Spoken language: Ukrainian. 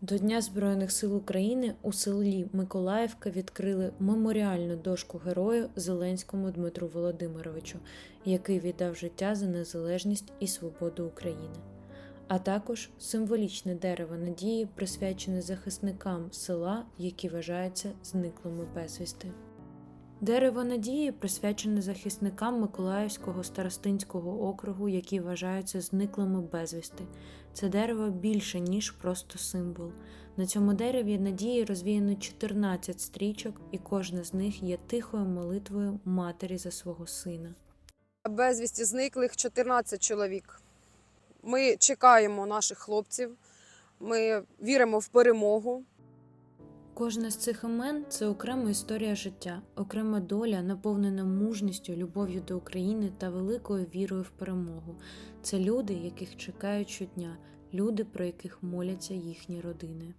До Дня Збройних сил України у селі Миколаївка відкрили меморіальну дошку герою Зеленському Дмитру Володимировичу, який віддав життя за незалежність і свободу України. А також символічне дерево надії, присвячене захисникам села, які вважаються зниклими безвісти. Дерево надії присвячене захисникам Миколаївського старостинського округу, які вважаються зниклими безвісти. Це дерево більше, ніж просто символ. На цьому дереві надії розвіяно 14 стрічок, і кожна з них є тихою молитвою матері за свого сина. Безвісті зниклих 14 чоловік. Ми чекаємо наших хлопців, ми віримо в перемогу. Кожна з цих імен це окрема історія життя, окрема доля, наповнена мужністю, любов'ю до України та великою вірою в перемогу. Це люди, яких чекають щодня, люди, про яких моляться їхні родини.